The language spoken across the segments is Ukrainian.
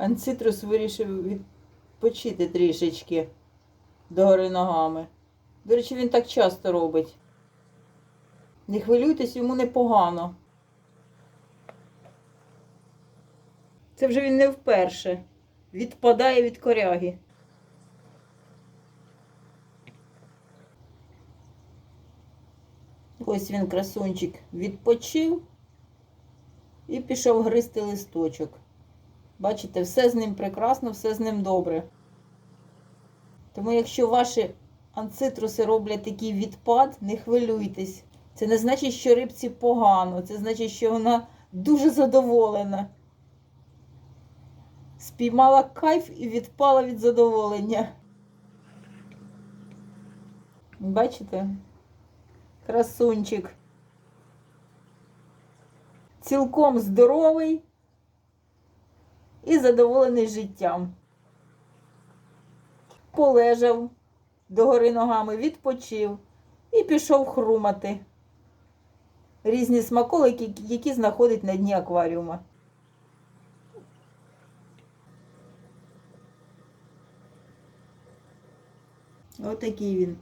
Анцитрус вирішив відпочити трішечки догори ногами. До речі, він так часто робить. Не хвилюйтесь, йому непогано. Це вже він не вперше. Відпадає від коряги. Ось він, красунчик, відпочив і пішов гризти листочок. Бачите, все з ним прекрасно, все з ним добре. Тому, якщо ваші анцитруси роблять такий відпад, не хвилюйтесь. Це не значить, що рибці погано, це значить, що вона дуже задоволена. Спіймала кайф і відпала від задоволення. Бачите? Красунчик. Цілком здоровий і задоволений життям. Полежав догори ногами, відпочив і пішов хрумати різні смаколики, які знаходить на дні акваріума. Отакий він.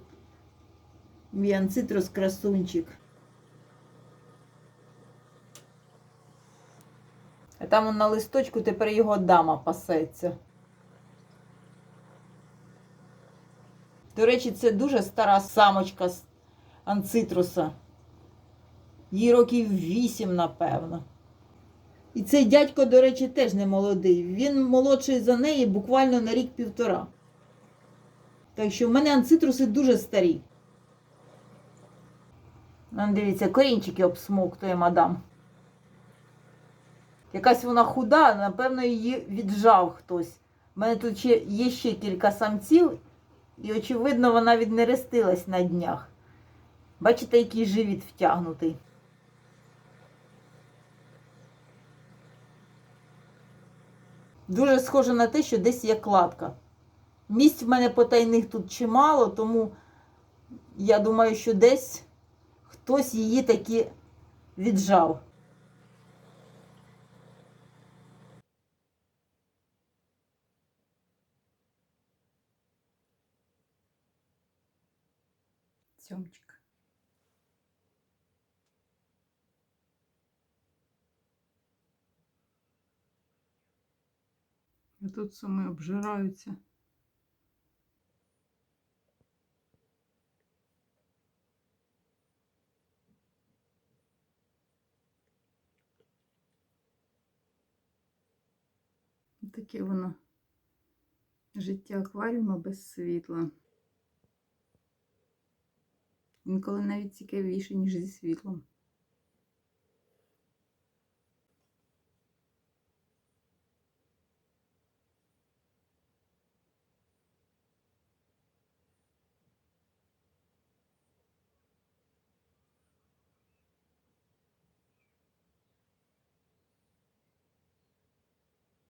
Мій анцитрус красунчик. Там он на листочку тепер його дама пасеться. До речі, це дуже стара самочка з анцитруса. Їй років вісім, напевно. І цей дядько, до речі, теж не молодий. Він молодший за неї буквально на рік-півтора. Так що в мене анцитруси дуже старі. Дивіться, корінчики обсмоктує мадам. Якась вона худа, напевно, її віджав хтось. У мене тут є ще кілька самців, і, очевидно, вона віднерестилась на днях. Бачите, який живіт втягнутий. Дуже схоже на те, що десь є кладка. Місць в мене потайних тут чимало, тому я думаю, що десь хтось її таки віджав. Сьомчик. І тут саме обжираються. Таке воно життя акваріума без світла. Інколи навіть цікавіше, ніж зі світлом.